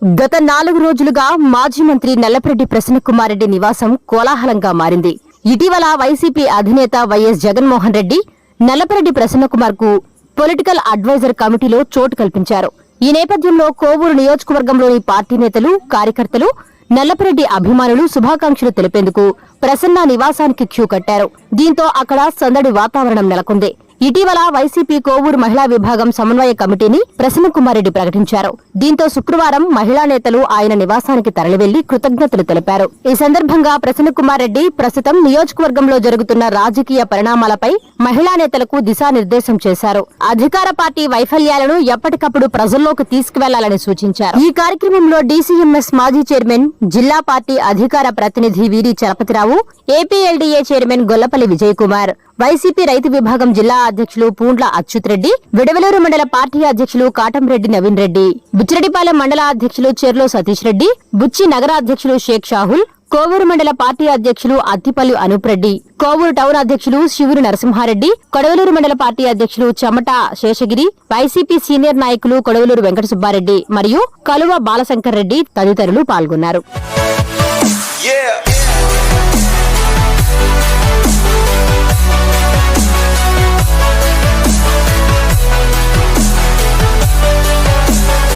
గత నాలుగు రోజులుగా మాజీ మంత్రి నల్లపరెడ్డి ప్రసన్నకుమారెడ్డి నివాసం కోలాహలంగా మారింది. ఇటీవల వైసీపీ అధినేత వైఎస్ జగన్మోహన్ రెడ్డి నల్లపరెడ్డి ప్రసన్నకుమార్కు పొలిటికల్ అడ్వైజర్ కమిటీలో చోటు కల్పించారు. ఈ నేపథ్యంలో కోవూరు నియోజకవర్గంలోని పార్టీ నేతలు కార్యకర్తలు నల్లపరెడ్డి అభిమానులు శుభాకాంక్షలు తెలిపేందుకు ప్రసన్న నివాసానికి క్యూ కట్టారు. దీంతో అక్కడ సందడి వాతావరణం నెలకొంది. ఇటీవల వైసీపీ కోవూరు మహిళా విభాగం సమన్వయ కమిటీని ప్రసన్నకుమారెడ్డి ప్రకటించారు. దీంతో శుక్రవారం మహిళా నేతలు ఆయన నివాసానికి తరలివెళ్ళి కృతజ్ఞతలు తెలిపారు. ఈ సందర్భంగా ప్రసన్నకుమారెడ్డి ప్రస్తుతం నియోజకవర్గంలో జరుగుతున్న రాజకీయ పరిణామాలపై మహిళా నేతలకు దిశానిర్దేశం చేశారు. అధికార పార్టీ వైఫల్యాలను ఎప్పటికప్పుడు ప్రజల్లోకి తీసుకువెళ్ళాలని సూచించారు. ఈ కార్యక్రమంలో డీసీఎంఎస్ మాజీ చైర్మన్ జిల్లా పార్టీ అధికార ప్రతినిధి వీరి Chalapathirao APLDA chairman Gollapalli Vijay Kumar YCP రైతు విభాగం జిల్లా అధ్యక్షులు పూండ్ల అచ్యుత్ రెడ్డి విడవలూరు మండల పార్టీ అధ్యక్షులు కాటంరెడ్డి నవీన్ రెడ్డి బుచ్చిరెడ్డిపాలెం మండల అధ్యక్షులు చెర్లో సతీష్ రెడ్డి బుచ్చి నగర అధ్యక్షులు షేక్ షాహుల్ కోవూరు మండల పార్టీ అధ్యక్షులు అత్తిపల్లి అనూప్ రెడ్డి కోవూరు టౌన్ అధ్యక్షులు శివురు నరసింహారెడ్డి కొడవలూరు మండల పార్టీ అధ్యక్షులు చెమట శేషగిరి వైసీపీ సీనియర్ నాయకులు కొడవలూరు వెంకట సుబ్బారెడ్డి మరియు కలువ బాలశంకర్ రెడ్డి తదితరులు పాల్గొన్నారు Yeah.